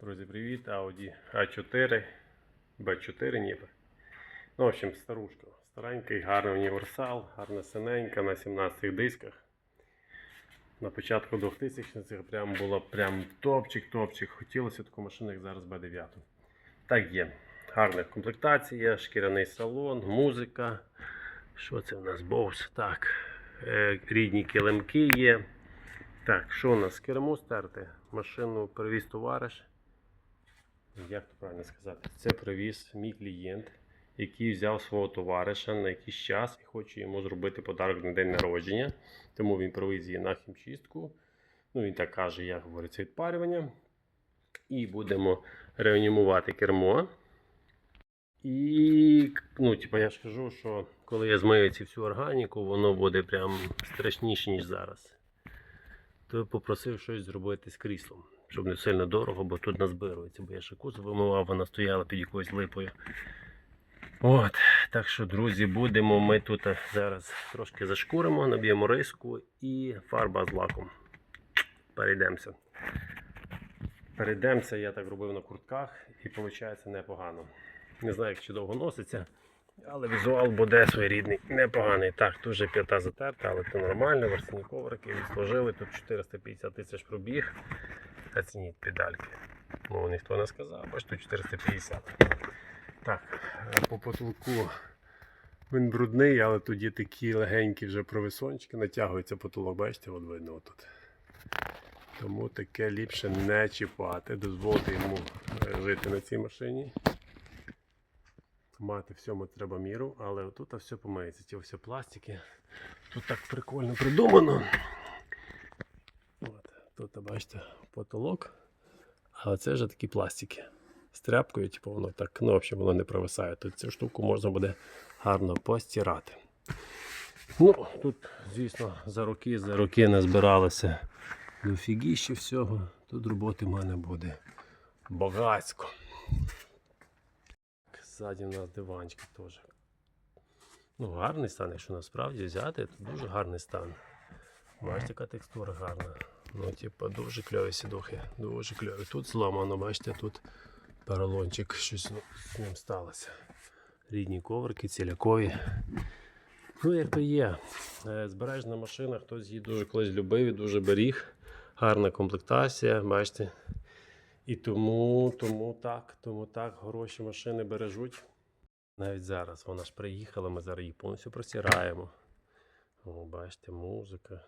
Друзі, привіт! Audi A4, B4 ніби. Ну, в общем, старушка. Старенький, гарний універсал, гарна синенька на 17 дисках. На початку 2000-х прям було прям топчик-топчик. Хотілося таку машину, як зараз B9. Так є. Гарна комплектація, шкіряний салон, музика. Що це у нас? Боус. Так. Е, рідні килимки є. Так, що у нас? Кермо стерти. Машину привіз товариш. Як то правильно сказати? Це привіз мій клієнт, який взяв свого товариша на якийсь час і хоче йому зробити подарок на день народження. Тому він привіз її на хімчистку. Ну, він так каже, як говориться, відпарювання. І будемо реанімувати кермо. І, ну, типу, я ж кажу, що коли я змию цю всю органіку, воно буде прям страшніше, ніж зараз. То попросив щось зробити з кріслом, щоб не сильно дорого, бо тут назбирується, бо я ще кузов вимивав, вона стояла під якоюсь липою. От, так що, друзі, будемо ми тут зараз трошки зашкуримо, наб'ємо риску і фарба з лаком. Перейдемося. Перейдемося, я так робив на куртках і виходить непогано. Не знаю, як чи довго носиться, але візуал буде своєрідний, непоганий. Так, дуже п'ята затерта, але це нормально. Версні коврики відслужили. Тут 450 тисяч пробіг. Оцініть педальки. Ну, ніхто не сказав, бач тут 450. Так, е, по потолку він брудний, але тоді такі легенькі вже провисончики натягується потолок, бачите, от видно отут. Тому таке ліпше не чіпати, дозволити йому е, жити на цій машині. Мати всьому треба міру, але тут все помиється. Ті все пластики. Тут так прикольно придумано. Бачите, потолок. А це вже такі пластики. З тряпкою, типу, воно так, ну, взагалі, воно не провисає. Тут цю штуку можна буде гарно постирати. Ну, тут, звісно, за роки, за роки назбиралося дофігіще всього. Тут роботи в мене буде багацько. Ззаді у нас диванчик теж. Ну, гарний стан, якщо насправді взяти, то дуже гарний стан. Бачите, яка текстура гарна. Ну, типу, дуже кльові сідухи, дуже кльові. Тут зламано, бачите, тут поролончик, щось з ним сталося. Рідні коврики, цілякові. Ну, як то є. Е, Збережна машина, хтось її дуже колись любив і дуже беріг. Гарна комплектація, бачите. І тому, тому так, тому так, гроші машини бережуть. Навіть зараз вона ж приїхала, ми зараз її повністю просираємо. О, бачите, музика,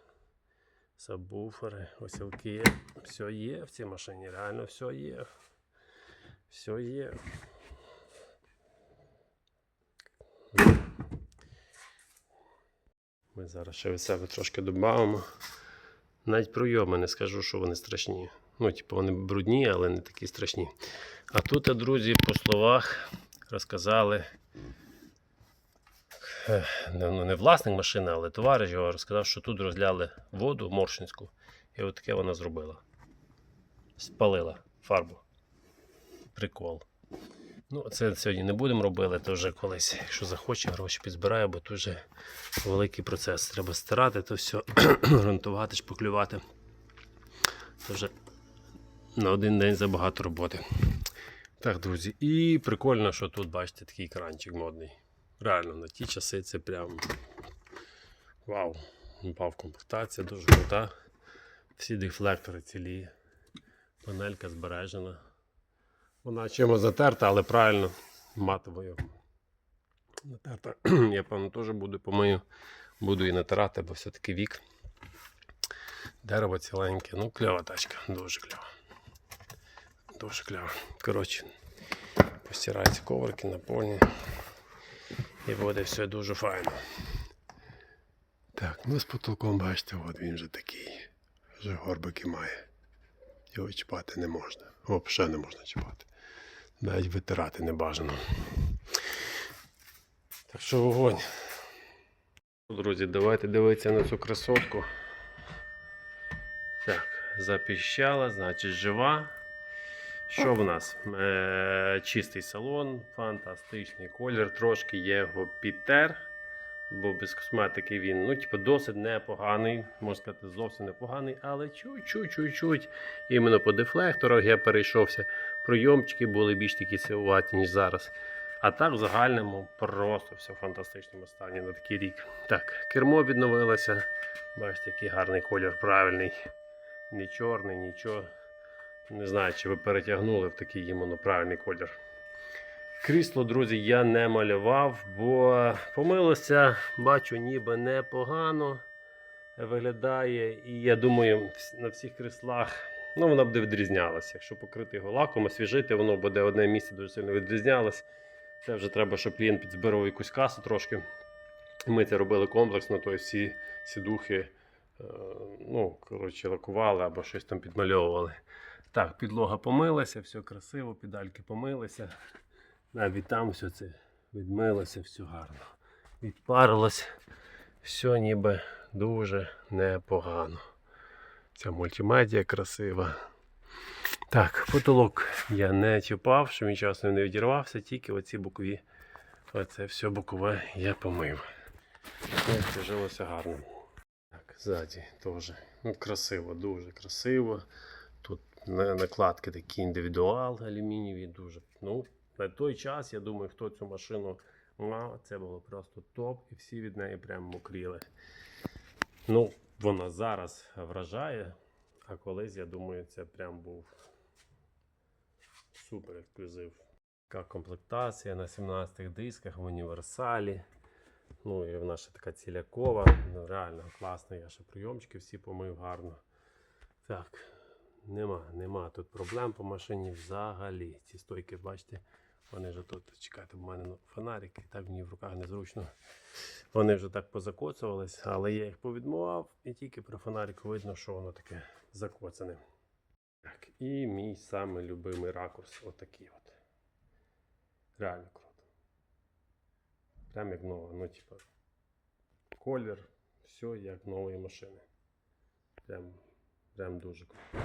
сабвуфери, осілки. Все є в цій машині, реально все є. Все є. Ми зараз ще від себе трошки додамо. Навіть пройоми не скажу, що вони страшні. Ну, типу, вони брудні, але не такі страшні. А тут, друзі, по словах розказали. Ну, не власник машини, але товариш його розказав, що тут розляли воду моршинську. І от таке вона зробила. Спалила фарбу. Прикол. Ну, це сьогодні не будемо робити, то вже колись, якщо захоче, гроші підзбирає, бо тут вже великий процес. Треба стирати, то все, грунтувати, шпаклювати. Це вже на один день забагато роботи. Так, друзі, і прикольно, що тут, бачите, такий кранчик модний. Реально, на ті часи це прям вау. Вау, комплектація дуже крута. Всі дефлектори цілі. Панелька збережена. Вона чимось затерта, але правильно матовою. Натерта. Я, певно, теж буду помию. Буду і натирати, бо все-таки вік. Дерево ціленьке. Ну, кльова тачка, дуже кльова. Дуже кльово. Коротше, постираються коврики на повні. І буде все дуже файно. Так, ну з потолком, бачите, от він вже такий. Вже горбики має. Його чіпати не можна. Взагалі не можна чіпати. Навіть витирати не бажано. Так що вогонь. Друзі, давайте дивитися на цю красотку. Так, запіщала, значить жива. Що в нас? Е, чистий салон, фантастичний колір, трошки є його підтер. бо без косметики він, ну, типу, досить непоганий, можна сказати, зовсім непоганий, але чуть-чуть, чуть-чуть. Іменно по дефлекторах я перейшовся. Пройомчики були більш такі сивуваті, ніж зараз. А так, в загальному, просто все в фантастичному стані на такий рік. Так, кермо відновилося. Бачите, який гарний колір, правильний. Не чорний, нічого. Не знаю, чи ви перетягнули в такий іменно правильний колір. Крісло, друзі, я не малював, бо помилося, бачу, ніби непогано виглядає. І я думаю, на всіх кріслах ну, вона буде відрізнялася. Якщо покрити його лаком, освіжити, воно буде одне місце дуже сильно відрізнялось. Це вже треба, щоб клієнт підзбирав якусь касу трошки. Ми це робили комплексно, тобто всі сідухи е, ну, коротше, лакували або щось там підмальовували. Так, підлога помилася, все красиво, педальки помилися. Навіть там все це відмилося, все гарно. Відпарилось. Все ніби дуже непогано. Ця мультимедіа красива. Так, потолок я не чіпав, щоб він часом не відірвався, тільки оці бокові. Оце все бокове я помив. Ось, жилося гарно. Так, ззаді теж. Ну, красиво, дуже красиво. Накладки такі індивідуал алюмінієві, дуже. Ну, на той час, я думаю, хто цю машину мав, це було просто топ, і всі від неї прямо мокріли. Ну, вона зараз вражає, а колись, я думаю, це прям був супер ексклюзив. Така комплектація на 17 дисках в універсалі. Ну і вона ще така цілякова. Ну, реально класно. Я ще прийомчики всі помив гарно. Так, нема, нема тут проблем по машині взагалі. Ці стойки, бачите, вони вже тут, чекайте, в мене ну, фонарики, так мені в руках незручно. Вони вже так позакоцувались, але я їх повідмував, і тільки при фонарику видно, що воно таке закоцане. Так, і мій самий любимий ракурс отакий от. Реально круто. Прям як нова, ну типа колір, все як нової машини. Прям, прям дуже круто.